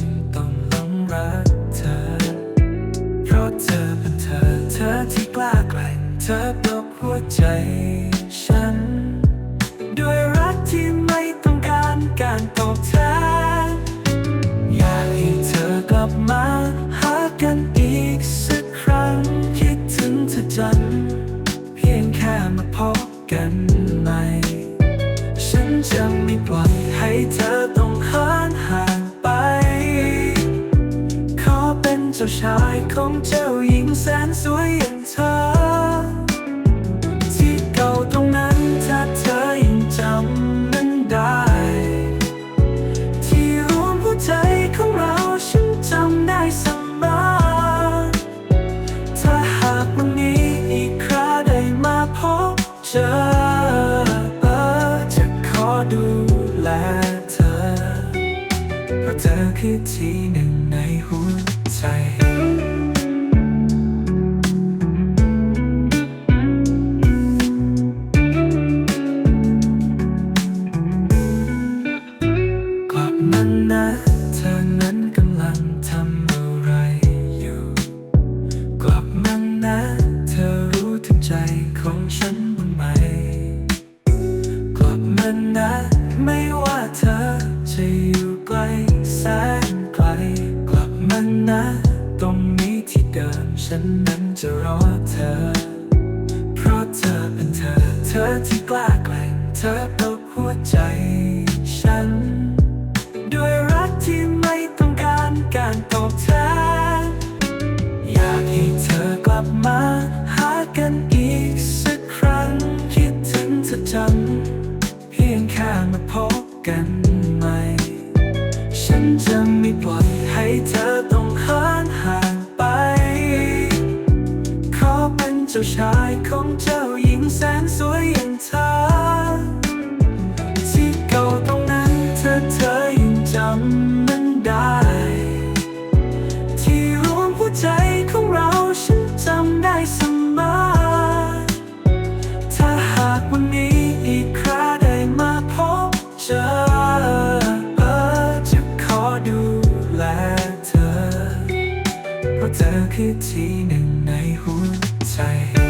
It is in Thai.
งต้องหลงรักเธอ เพราะเธอเป็นเธอ เธอที่กล้าแกล่งเธอตบหัวใจฉัน ด้วยรักที่ไม่ต้องการการตอบแทนอยากให้เธอกลับมาหากันอีกสักครั้ง คิดถึงเธอจังเพียงแค่มาพบกันใหม่ ฉันจะไม่ปล่อยให้เธอ จ้าชายของเจ้าหญิงแสนสวยอย่างเธอ ที่เก่าตรงนั้นถ้าเธอยังจำมันได้ ที่รวมหัวใจของเราฉันจำได้เสมอถ้าหากวันนี้อีกคราได้มาพบเจอเออจะขอดูแลเธอ เพราะเธอคือที่หนึ่งในหัวใจ ลับมานะ ตรงนี้ที่เดิมฉันนั้นจะรอเธอ เพราะเธอเป็นเธอ เธอที่กล้าแกร่งเธอปลุกหัวใจฉัน ด้วยรักที่ไม่ต้องการการตอบแทนอยากให้เธอกลับมาหากันอีกสักครั้ง คิดถึงเธอจังเพียงแค่มาพบกันใหม่ ฉันจะไม่ปล่อยให้เธอ จ้าชายของเจ้าหญิงแสนสวยอย่างเธอ ที่เก่าตรงนั้นเธอเธอยังจำมันได้ ที่รวมหัวใจของเราฉันจำได้เสมอถ้าหากวันนี้อีกคราได้มาพบเจอเออจะขอดูแลเธอ เพราะเธอคือที่หนึ่งในหู inside.